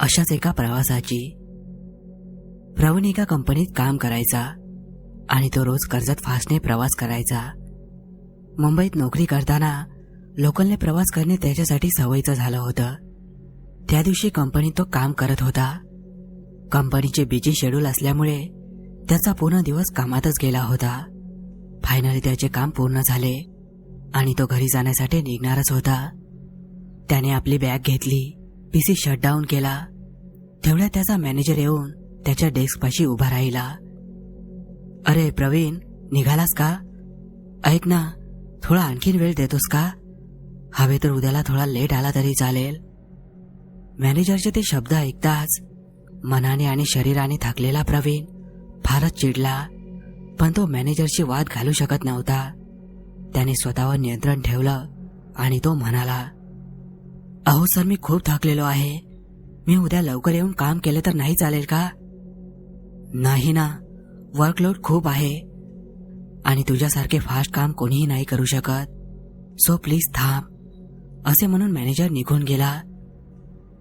अशाच एका प्रवासाची. प्रवीण एका कंपनीत काम करायचा आणि तो रोज कर्जत फासने प्रवास करायचा. मुंबईत नोकरी करताना लोकलने प्रवास करणे त्याच्यासाठी सवयीचं झालं होतं. त्या दिवशी कंपनीत तो काम करत होता. कंपनीचे बिजी शेड्यूल असल्यामुळे त्याचा पूर्ण दिवस कामातच गेला होता. फायनली त्याचे काम पूर्ण झाले आणि तो घरी जाण्यासाठी निघणारच होता. त्याने आपली बॅग घेतली पी सी शटडाऊन केला तेवढ्या त्याचा मॅनेजर येऊन त्याच्या डेस्कपाशी उभा राहिला. अरे प्रवीण निघालास का? ऐक ना थोडा आणखीन वेळ देतोस का? हवे तर उद्याला थोडा लेट आला तरी चालेल. मॅनेजरचे ते शब्द ऐकताच मनाने आणि शरीराने थकलेला प्रवीण फारच चिडला पण तो मॅनेजरशी वाद घालू शकत नव्हता. त्याने स्वतःवर नियंत्रण ठेवलं आणि तो म्हणाला अहो सर मी खूप थकलेलो आहे. मी उद्या लवकर येऊन काम केलं तर नाही चालेल का? नाही ना. वर्कलोड खूप आहे. आणि तुझ्यासारखे फास्ट काम कोणीही नाही करू शकत. सो प्लीज थांब. असे म्हणून मॅनेजर निघून गेला.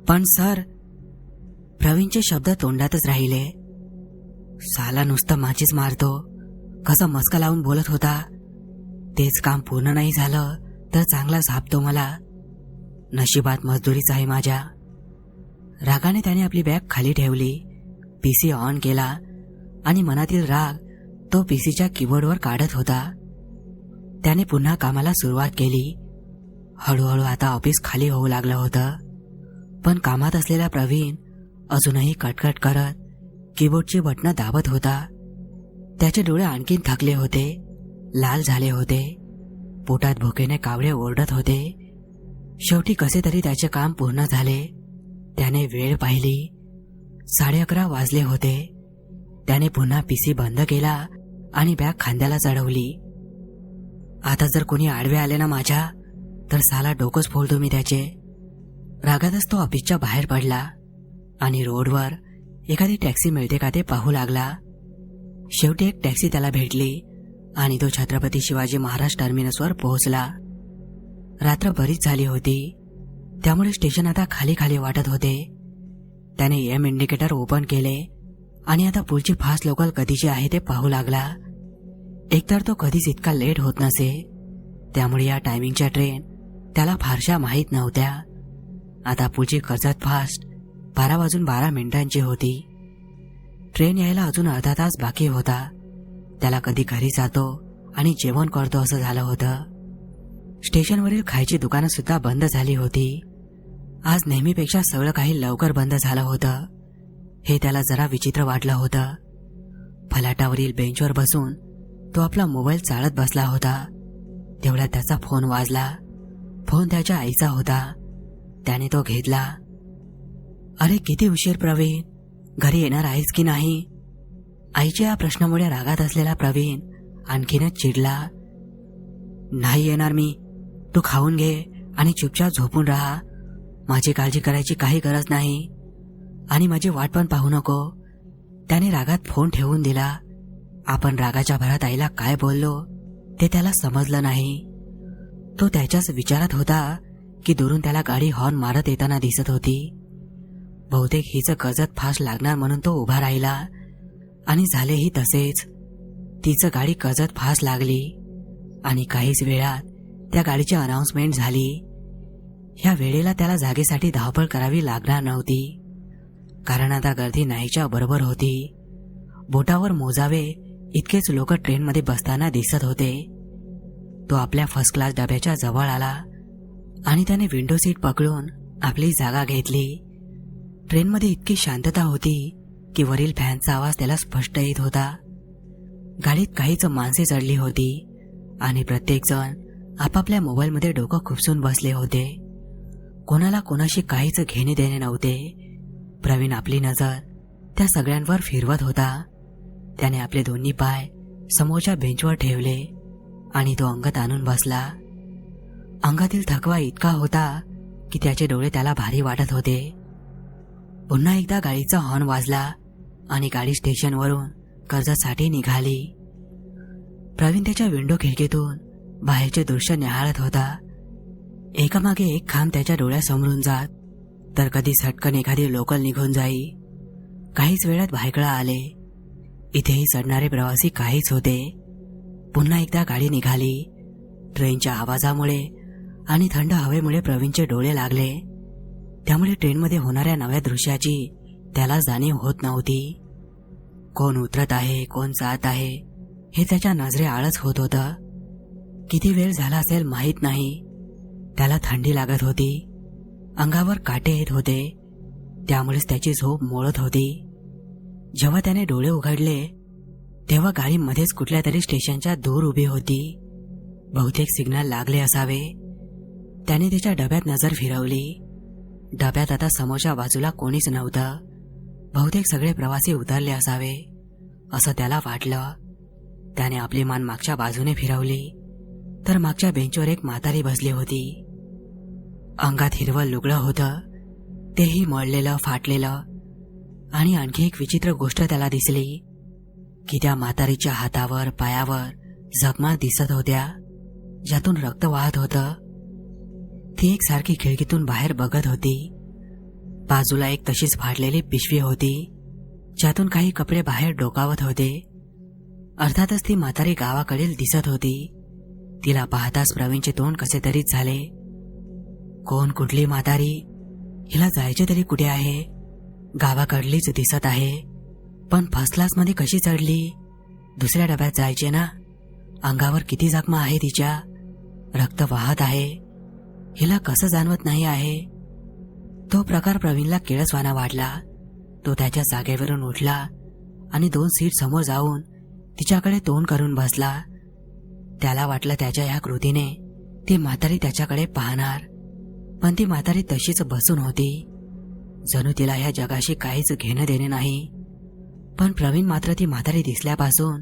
पण सर प्रवीणचे शब्द तोंडातच राहिले. साला नुसतं माझीच मारतो. कसं मस्का लावून बोलत होता. तेच काम पूर्ण नाही झालं तर चांगला झापतो मला. नशिबात मजदुरीच आहे माझ्या. रागाने त्याने आपली बॅग खाली ठेवली. पी सी ऑन केला आणि मनातील राग तो पी सीच्या कीबोर्डवर काढत होता. त्याने पुन्हा कामाला सुरुवात केली. हळूहळू आता ऑफिस खाली होऊ लागलं होतं. पण कामात असलेला प्रवीण अजूनही कटकट करत कीबोर्डची बटणं दाबत होता. त्याचे डोळे आणखीन थकले होते. लाल झाले होते. पोटात भुकेने कावळे ओरडत होते. शेवटी कसे तरी त्याचे काम पूर्ण झाले. त्याने वेळ पाहिली. साडे अकरा वाजले होते. त्याने पुन्हा पीसी बंद केला आणि बॅग खांद्याला चढवली. आता जर कोणी आडवे आले ना माझ्या तर साला डोकंच फोडतो मी त्याचे. रागातच तो ऑफिसच्या बाहेर पडला आणि रोडवर एखादी टॅक्सी मिळते का ते पाहू लागला. शेवटी एक टॅक्सी त्याला भेटली आणि तो छत्रपती शिवाजी महाराज टर्मिनसवर पोहोचला. रात्र बरीच झाली होती. त्यामुळे स्टेशन आता खाली खाली वाटत होते. त्याने एम इंडिकेटर ओपन केले आणि आता पुढची फास्ट लोकल कधीची आहे ते पाहू लागला. एकतर तो कधीच इतका लेट होत नसे. त्यामुळे या टायमिंगच्या ट्रेन त्याला फारशा माहीत नव्हत्या. आता पुढची कर्जत फास्ट बारा वाजून बारा मिनिटांची होती. ट्रेन यायला अजून अर्धा तास बाकी होता. त्याला कधी घरी जातो आणि जेवण करतो असं झालं होतं. स्टेशनवरील खायची दुकानं सुद्धा बंद झाली होती. आज नेहमीपेक्षा सगळं काही लवकर बंद झालं होतं. हे त्याला जरा विचित्र वाटलं होतं. फलाटावरील बेंचवर बसून तो आपला मोबाईल चाळत बसला होता. तेवढ्या त्याचा फोन वाजला. फोन त्याच्या आईचा होता. त्याने तो घेतला. अरे किती उशीर प्रवीण? घरी येणार आहेस की नाही? आईच्या या प्रश्नामुळे रागात असलेला प्रवीण आणखीनच चिडला. नाही येणार मी. तू खाऊन घे आणि चुपचाप झोपून राहा. माझी काळजी करायची काही गरज नाही. आणि माझी वाट पण पाहू नको. त्याने रागात फोन ठेवून दिला. आपण रागाच्या भरात आईला काय बोललो ते त्याला समजलं नाही. तो त्याच्याच विचारात होता की दुरून त्याला गाडी हॉर्न मारत येताना दिसत होती. बहुतेक हिच गजत फास्ट लागणार म्हणून तो उभा राहिला. आणि झालेही तसेच. तिचं गाडी कजत फास्ट लागली. आणि काहीच वेळात त्या गाडीची अनाउन्समेंट झाली. ह्या वेळेला त्याला जागेसाठी धावपळ करावी लागणार नव्हती. कारण आता गर्दी नाहीच्या बरोबर होती. बोटावर मोजावे इतकेच लोक ट्रेनमध्ये बसताना दिसत होते. तो आपल्या फर्स्ट क्लास डब्याच्या जवळ आला आणि त्याने विंडो सीट पकडून आपली जागा घेतली. ट्रेनमध्ये इतकी शांतता होती की वरील फॅनचा आवाज त्याला स्पष्ट येत होता. गाडीत काहीच माणसे चढली होती आणि प्रत्येकजण आपापल्या मोबाईलमध्ये डोकं खुपसून बसले होते. कोणाला कोणाशी काहीच घेणे देणे नव्हते. प्रवीण आपली नजर त्या सगळ्यांवर फिरवत होता. त्याने आपले दोन्ही पाय समोरच्या बेंचवर ठेवले आणि तो अंगात आणून बसला. अंगातील थकवा इतका होता की त्याचे डोळे त्याला भारी वाटत होते. पुन्हा एकदा गाडीचा हॉर्न वाजला आणि गाडी स्टेशनवरून कर्जासाठी निघाली. प्रवीण त्याच्या विंडो खिडकीतून बाहेरचे दृश्य निहाळत होता. एकामागे एक खांब त्याच्या डोळ्यासमोरून जात तर कधी सटकन एखादी लोकल निघून जाई. काहीच वेळात भायकळा आले. इथेही चढणारे प्रवासी काहीच होते. पुन्हा एकदा गाडी निघाली. ट्रेनच्या आवाजामुळे आणि थंड हवेमुळे प्रवीणचे डोळे लागले. त्यामुळे ट्रेनमध्ये होणाऱ्या नव्या दृश्याची त्याला जाणीव होत नव्हती. कोण उतरत आहे कोण जात आहे हे त्याच्या नजरे आळच होत होतं. किती वेळ झाला असेल माहीत नाही. त्याला थंडी लागत होती. अंगावर काटे येत होते. त्यामुळेच त्याची झोप मोळत होती. जेव्हा त्याने डोळे उघडले तेव्हा गाडी मध्येच कुठल्या तरी स्टेशनच्या दूर उभी होती. बहुतेक सिग्नल लागले असावे. त्याने तिच्या डब्यात नजर फिरवली. डब्यात आता समोरच्या बाजूला कोणीच नव्हतं. बहुतेक सगळे प्रवासी उतरले असावे असं त्याला वाटलं. त्याने आपली मान मागच्या बाजूने फिरवली. तर मागच्या बेंचवर एक म्हातारी बसली होती. अंगात हिरवं लुगडं होतं. तेही मळलेलं फाटलेलं. आणि आणखी एक विचित्र गोष्ट त्याला दिसली की त्या म्हातारीच्या हातावर पायावर जखमा दिसत होत्या ज्यातून रक्त वाहत होतं. ती एक सारखी खिडकीतून बाहेर बघत होती. बाजूला एक तशीच फाडलेली पिशवी होती ज्यातून काही कपडे बाहेर डोकावत होते. अर्थातच ती म्हातारी गावाकडील दिसत होती. तिला पाहताच प्रवीणचे तोंड कसे तरीच झाले. कोण कुठली म्हातारी? हिला जायचे तरी कुठे आहे? गावाकडलीच दिसत आहे. पण फर्स्ट क्लासमध्ये कशी चढली? दुसऱ्या डब्यात जायचे ना? अंगावर किती जखमा आहे तिच्या? रक्त वाहत आहे. हिला कसं जाणवत नाही आहे? तो प्रकार प्रवीणला केळसवाना वाटला. तो त्याच्या जागेवरून उठला आणि दोन सीट समोर जाऊन तिच्याकडे तोंड करून बसला. त्याला वाटलं त्याच्या ह्या कृतीने ती म्हातारी त्याच्याकडे पाहणार. पण ती म्हातारी तशीच बसून होती. जणू तिला ह्या जगाशी काहीच घेणं देणे नाही. पण प्रवीण मात्र ती म्हातारी दिसल्यापासून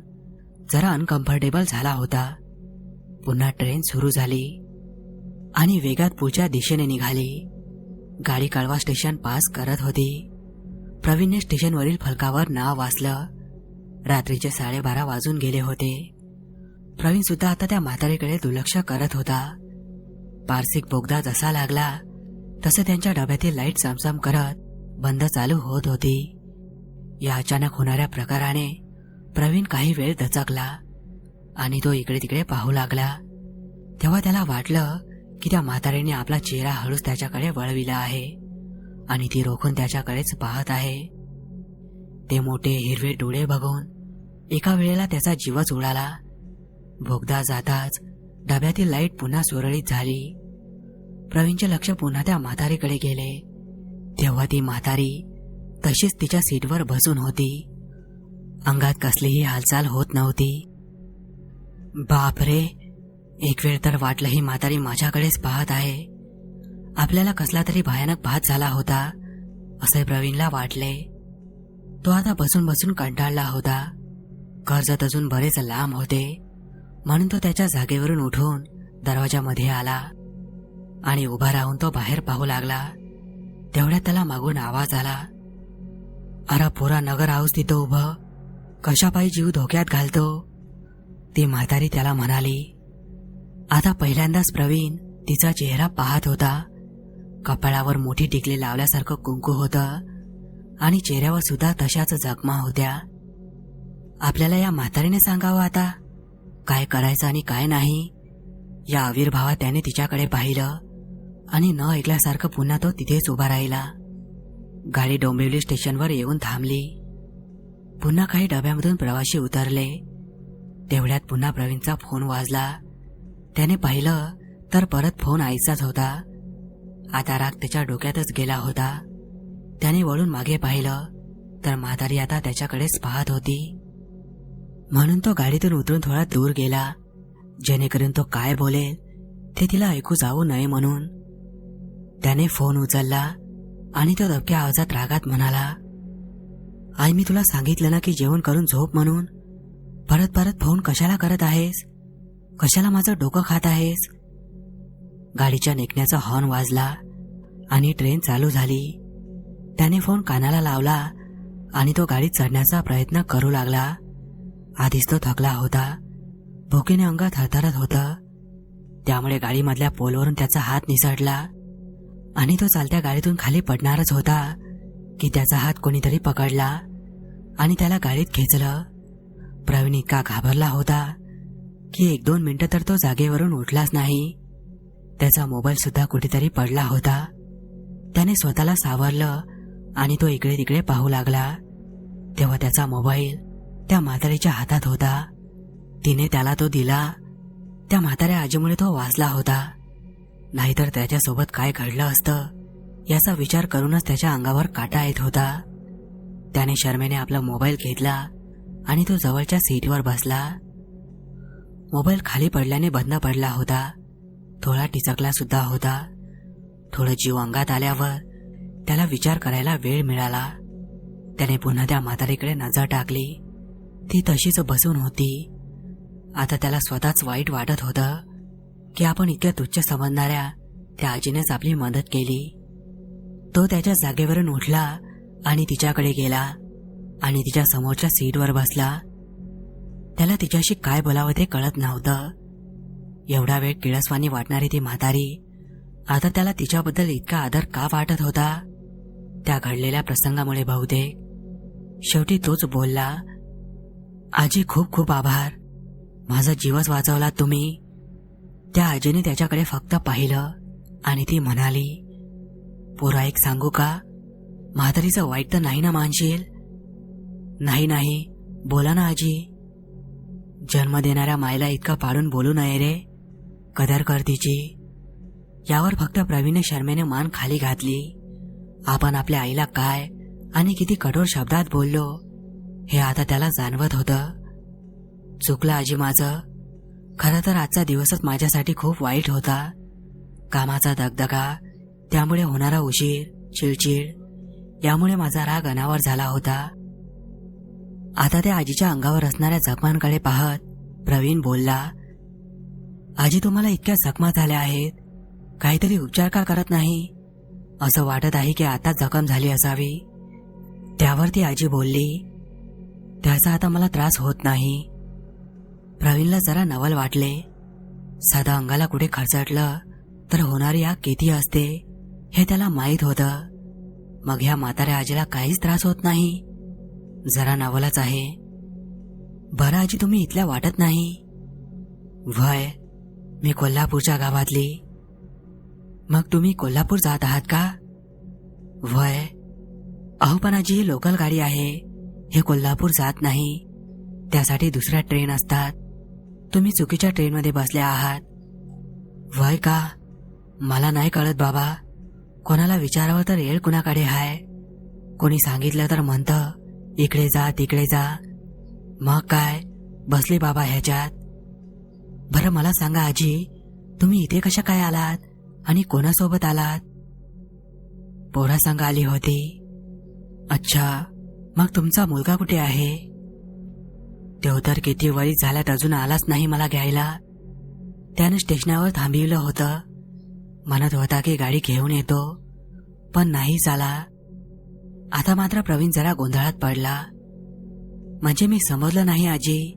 जरा अनकम्फर्टेबल झाला होता. पुन्हा ट्रेन सुरू झाली. आणि वेगात पुढच्या दिशेने निघाली. गाडी कळवा स्टेशन पास करत होती. प्रवीणने स्टेशनवरील फलकावर नाव वाचलं. रात्रीचे साडेबारा वाजून गेले होते. प्रवीण सुद्धा आता त्या म्हातारीकडे दुर्लक्ष करत होता. पारसिक बोगदा जसा लागला तसं त्यांच्या डब्यातील लाइट चमचम करत बंद चालू होत होती. या अचानक होणाऱ्या प्रकाराने प्रवीण काही वेळ दचकला आणि तो इकडे तिकडे पाहू लागला. तेव्हा त्याला वाटलं की त्या म्हातारीने आपला चेहरा हळूच त्याच्याकडे वळविला आहे आणि ती रोखून त्याच्याकडेच पाहत आहे. ते मोठे हिरवे डोळे बघून एका वेळेला त्याचा जीवच उडाला. बोगदा जाताच डब्यातील लाइट पुन्हा सुरळीत झाली. प्रवीणचे लक्ष पुन्हा त्या म्हातारीकडे गेले. तेव्हा ती म्हातारी तशीच तिच्या सीटवर बसून होती. अंगात कसलीही हालचाल होत नव्हती. बापरे एक वेळ तर वाटलं ही म्हातारी माझ्याकडेच पाहत आहे. आपल्याला कसला तरी भयानक भात झाला होता असे प्रवीणला वाटले. तो आता बसून बसून कंटाळला होता. कर्जत अजून बरेच लांब होते. म्हणून तो त्याच्या जागेवरून उठून दरवाजामध्ये आला आणि उभा राहून तो बाहेर पाहू लागला. तेवढ्यात त्याला मागून आवाज आला. अरे पोरा नगर हाऊस तिथं उभं. कशापायी जीव धोक्यात घालतो? ती म्हातारी त्याला म्हणाली. आता पहिल्यांदाच प्रवीण तिचा चेहरा पाहत होता. कपाळावर मोठी टिकली लावल्यासारखं कुंकू होतं आणि चेहऱ्यावर सुद्धा तशाच जखमा होत्या. आपल्याला या म्हातारीने सांगावं आता? काय करायचं आणि काय नाही या आविर्भावात त्याने तिच्याकडे पाहिलं आणि न ऐकल्यासारखं पुन्हा तो तिथेच उभा राहिला. गाडी डोंबिवली स्टेशनवर येऊन थांबली. पुन्हा काही डब्यामधून प्रवासी उतरले. तेवढ्यात पुन्हा प्रवीणचा फोन वाजला. त्याने पाहिलं तर परत फोन आईचाच होता. आता राग त्याच्या डोक्यातच गेला होता. त्याने वळून मागे पाहिलं तर म्हातारी आता त्याच्याकडेच पाहत होती. म्हणून तो गाडीतून उतरून थोडा दूर गेला. जेणेकरून तो काय बोलेल ते तिला ऐकू जाऊ नये म्हणून. त्याने फोन उचलला आणि तो धबक्या आवाजात रागात म्हणाला आई मी तुला सांगितलं ना की जेवण करून झोप म्हणून. परत परत फोन कशाला करत आहेस? कशाला माझं डोकं खात आहेस? गाडीच्या निघण्याचा हॉर्न वाजला आणि ट्रेन चालू झाली. त्याने फोन कानाला लावला आणि तो गाडीत चढण्याचा प्रयत्न करू लागला. आधीच तो थकला होता. भुकेने अंगात थरथरत होतं. त्यामुळे गाडीमधल्या पोलवरून त्याचा हात निसटला. आणि तो चालत्या गाडीतून खाली पडणारच होता की त्याचा हात कोणीतरी पकडला आणि त्याला गाडीत खेचलं. प्रवीण इतका घाबरला होता की एक दोन मिनटं तर तो जागेवरून उठलाच नाही. त्याचा मोबाईल सुद्धा कुठेतरी पडला होता. त्याने स्वतःला सावरलं आणि तो इकडे तिकडे पाहू लागला. तेव्हा त्याचा मोबाईल त्या म्हातारीच्या हातात होता. तिने त्याला तो दिला. त्या म्हाताऱ्या आजीमुळे तो वाचला होता. नाहीतर त्याच्यासोबत काय घडलं असतं याचा विचार करूनच त्याच्या अंगावर काटा येत होता. त्याने शर्मेने आपला मोबाईल घेतला आणि तो जवळच्या सीटवर बसला. मोबाईल खाली पडल्याने बंद पडला होता. थोडा टिचकला सुद्धा होता. थोडं जीव अंगात आल्यावर त्याला विचार करायला वेळ मिळाला. त्याने पुन्हा त्या म्हातारीकडे नजर टाकली. ती तशीच बसून होती. आता त्याला स्वतःच वाईट वाटत होतं की आपण इतक्या तुच्छ समजणाऱ्या त्या आजीनेच आपली मदत केली. तो त्याच्या जागेवरून उठला आणि तिच्याकडे गेला आणि तिच्या समोरच्या सीटवर बसला. त्याला तिच्याशी काय बोलावं ते कळत नव्हतं. एवढा वेळ किळसवानी वाटणारी ती म्हातारी आता त्याला तिच्याबद्दल इतका आदर का वाटत होता? त्या घडलेल्या प्रसंगामुळे बहुतेक. शेवटी तोच बोलला आजी खूप खूप आभार. माझा जीवच वाचवला तुम्ही. त्या आजीने त्याच्याकडे फक्त पाहिलं आणि ती म्हणाली पोरा एक सांगू का? म्हातारीचं वाईट तर नाही ना मानशील? नाही नाही. बोला ना आजी. जन्म देणाऱ्या मायला इतका पाडून बोलू नये रे कदर कर तिची. यावर फक्त प्रवीण शर्मेने मान खाली घातली. आपण आपल्या आईला काय आणि किती कठोर शब्दात बोललो हे आता त्याला जाणवत होतं. चुकलं आजी माझं. खरं तर आजचा दिवसच माझ्यासाठी खूप वाईट होता. कामाचा दगदगा त्यामुळे होणारा उशीर चिडचिड यामुळे माझा राग अनावर झाला होता. आता त्या आजीच्या अंगावर असणाऱ्या जखमांकडे पाहत प्रवीण बोलला आजी तुम्हाला इतक्या जखमा झाल्या आहेत. काहीतरी उपचार का करत नाही? असं वाटत आहे की आता जखम झाली असावी. त्यावर ती आजी बोलली त्याचा आता मला त्रास होत नाही. प्रवीणला जरा नवल वाटले. साधा अंगाला कुठे खरचटलं तर होणारी आग किती असते हे त्याला माहीत होतं. मग ह्या म्हाताऱ्या आजीला काहीच त्रास होत नाही. जरा नवलच आहे. बरं आजी तुम्ही इथल्या वाटत नाही? वय मी कोल्हापूरच्या गावातली. मग तुम्ही कोल्हापूर जात आहात का? वय अहो पण आजी ही लोकल गाडी आहे. हे कोल्हापूर जात नाही. त्यासाठी दुसऱ्या ट्रेन असतात. तुम्ही चुकीच्या ट्रेनमध्ये बसले आहात. वय का? मला नाही कळत बाबा. कोणाला विचारावं तर येळ कुणाकडे हाय? कोणी सांगितलं तर म्हणतं इकडे जा तिकडे जा. मग काय? बसले बाबा ह्याच्यात. बरं मला सांगा आजी तुम्ही इथे कशा काय आलात? आणि कोणासोबत आलात? पोरा सांगा आली होती. अच्छा मग तुमचा मुलगा कुठे आहे? तो तर किती वरी झाल्यात अजून आलाच नाही मला घ्यायला. त्यानं स्टेशनावर थांबिवलं होतं. म्हणत होता की गाडी घेऊन येतो पण नाही झाला. आता मात्र प्रवीण जरा गोंधळात पडला. म्हणजे मी समजलं नाही आजी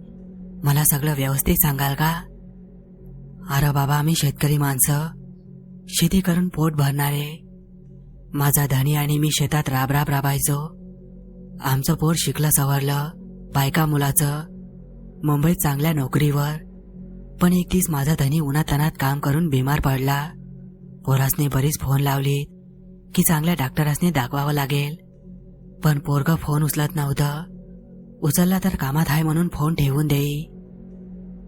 मला सगळं व्यवस्थित सांगाल का? अरे बाबा आम्ही शेतकरी माणसं शेती करून पोट भरणारे. माझा धनी आणि मी शेतात राब राब राबायचो. आमचं पोर शिकलं सवरलं बायका मुलाचं मुंबईत चांगल्या नोकरीवर. पण एक दिस माझा धनी उन्हातानात काम करून बिमार पडला. पोरासने बरीच फोन लावली की चांगल्या डॉक्टरासने दाखवावं लागेल. पण पोरग फोन उचलत नव्हतं. उचलला तर कामात आहे म्हणून फोन ठेवून देई.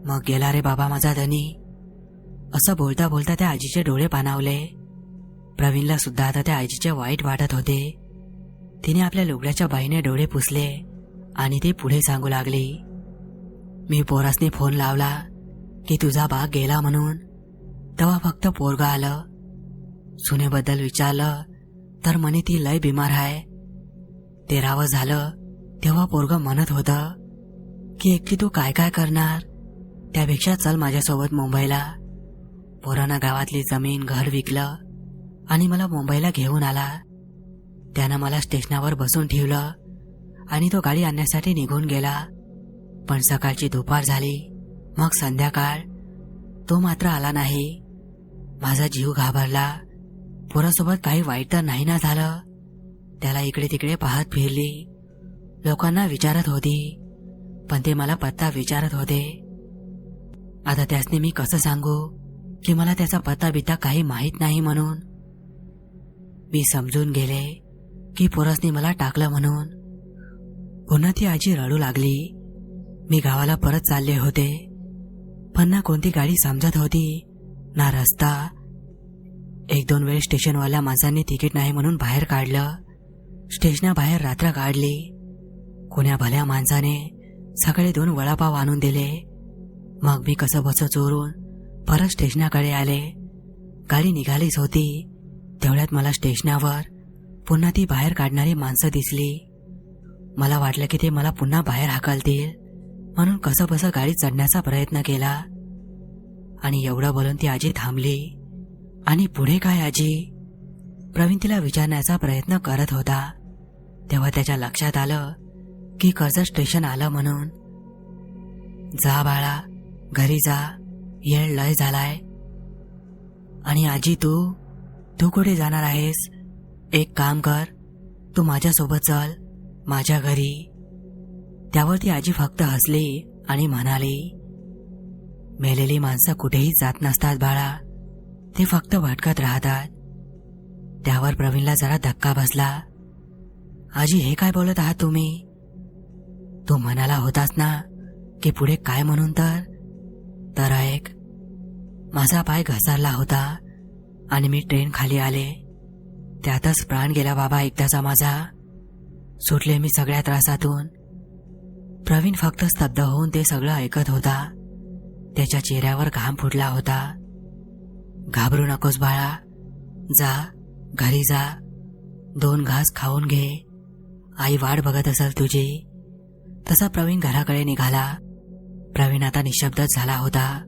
मग गेला रे बाबा माझा धनी. असं बोलता बोलता त्या आजीचे डोळे पाणावले. प्रवीणला सुद्धा आता त्या आजीचे वाईट वाटत होते. तिने आपल्या लुगड्याच्या बाईने डोळे पुसले आणि ते पुढे सांगू लागली मी पोरासने फोन लावला की तुझा बाग गेला म्हणून. तेव्हा फक्त पोरगा आलं. सुनेबद्दल विचारलं तर म्हणे ती लय बिमार आहे तेरावं झालं तेव्हा पोरग म्हणत होतं की एकटी तू काय काय करणार? त्यापेक्षा चल माझ्यासोबत मुंबईला. पोरानं गावातली जमीन घर विकलं आणि मला मुंबईला घेऊन आला. त्यानं मला स्टेशनावर बसून ठेवलं आणि तो गाडी आणण्यासाठी निघून गेला. पण सकाळची दुपार झाली. मग संध्याकाळ. तो मात्र आला नाही. माझा जीव घाबरला. पोरासोबत काही वाईट तर नाही ना झालं. त्याला इकडे तिकडे पाहत फिरली. लोकांना विचारत होती. पण ते मला पत्ता विचारत होते. आता त्यासनी मी कसं सांगू? की मला त्याचा पत्ता बित्ता काही माहीत नाही म्हणून. मी समजून गेले. की पोरसनी मला टाकलं म्हणून. पुन्हा ती आजी रडू लागली. मी गावाला परत चालले होते. पण ना कोणती गाडी समजत होती ना रस्ता. एक दोन वेळ स्टेशनवाल्या माणसांनी तिकीट नाही म्हणून बाहेर काढलं. स्टेशनाबाहेर रात्र काढली. कोण्या भल्या माणसाने सकाळी दोन वडापाव आणून दिले. मग मी कसं बसं चोरून परत स्टेशनाकडे आले. गाडी निघालीच होती. तेवढ्यात मला स्टेशनावर पुन्हा ती बाहेर काढणारी माणसं दिसली. मला वाटलं की ते मला पुन्हा बाहेर हाकलतील. म्हणून कसं बसं गाडीत चढण्याचा प्रयत्न केला. आणि एवढं बोलून ती आजी थांबली. आणि पुढे काय आजी? प्रवीण तिला विचारण्याचा प्रयत्न करत होता. तेव्हा त्याच्या लक्षात आलं की कर्जत स्टेशन आलं म्हणून. जा बाळा घरी जा. येळ लय झालाय. आणि आजी तू? तू कुठे जाणार आहेस? एक काम कर. तू माझ्यासोबत चल. माझ्या घरी. त्यावर ती आजी फक्त हसली आणि म्हणाली मेलेली माणसं कुठेही जात नसतात बाळा. ते फक्त भटकत राहतात. त्यावर प्रवीणला जरा धक्का बसला. आजी हे काय बोलत आहात तुम्ही? तू म्हणाला होतास ना की पुढे काय म्हणून तर? तर ऐक. माझा पाय घसरला होता आणि मी ट्रेन खाली आले. त्यातच प्राण गेला बाबा एकदाचा माझा. सुटले मी सगळ्या त्रासातून. प्रवीण फक्त स्तब्ध होऊन ते सगळं ऐकत होता. त्याच्या चेहऱ्यावर घाम फुटला होता. घाबरू नकोस बाळा. जा घरी जा. दोन घास खाऊन घे. आई वाट बघत असेल तुझी. तसा प्रवीण घराकडे निघाला. प्रवीण आता निशब्दच झाला होता.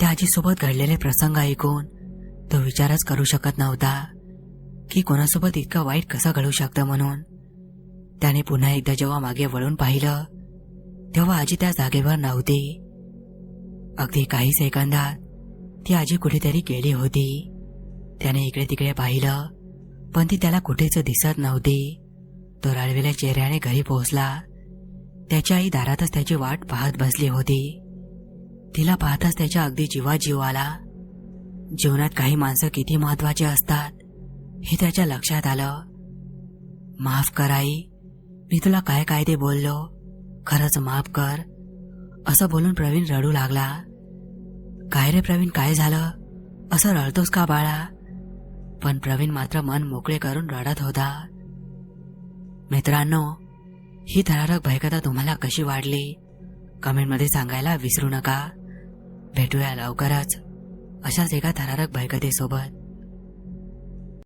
त्या आजीसोबत घडलेले प्रसंग ऐकून तो विचारच करू शकत नव्हता. की कोणासोबत इतकं वाईट कसं घडू शकतं म्हणून. त्याने पुन्हा एकदा जेव्हा मागे वळून पाहिलं तेव्हा आजी त्या जागेवर नव्हती. अगदी काही सेकंदात ती आजी कुठेतरी गेली होती. त्याने इकडे तिकडे पाहिलं पण ती त्याला कुठेच दिसत नव्हती. तो रडलेल्या चेहऱ्याने घरी पोहोचला. त्याची आई दारातच त्याची वाट पाहत बसली होती. तिला पाहताच त्याच्या अगदी जीवा जीव आला. जीवनात काही माणसं किती महत्वाची असतात हे त्याच्या लक्षात आलं. माफ कर आई मी तुला काय काय ते बोललो? खरंच माफ कर. असं बोलून प्रवीण रडू लागला. काय रे प्रवीण काय झालं? असं रडतोस का बाळा? पण प्रवीण मात्र मन मोकळे करून रडत होता. मित्रांनो ही थरारक भयकथा तुम्हाला कशी वाढली कमेंटमध्ये सांगायला विसरू नका. भेटूया लवकरच अशाच एका थरारक भयकथेसोबत.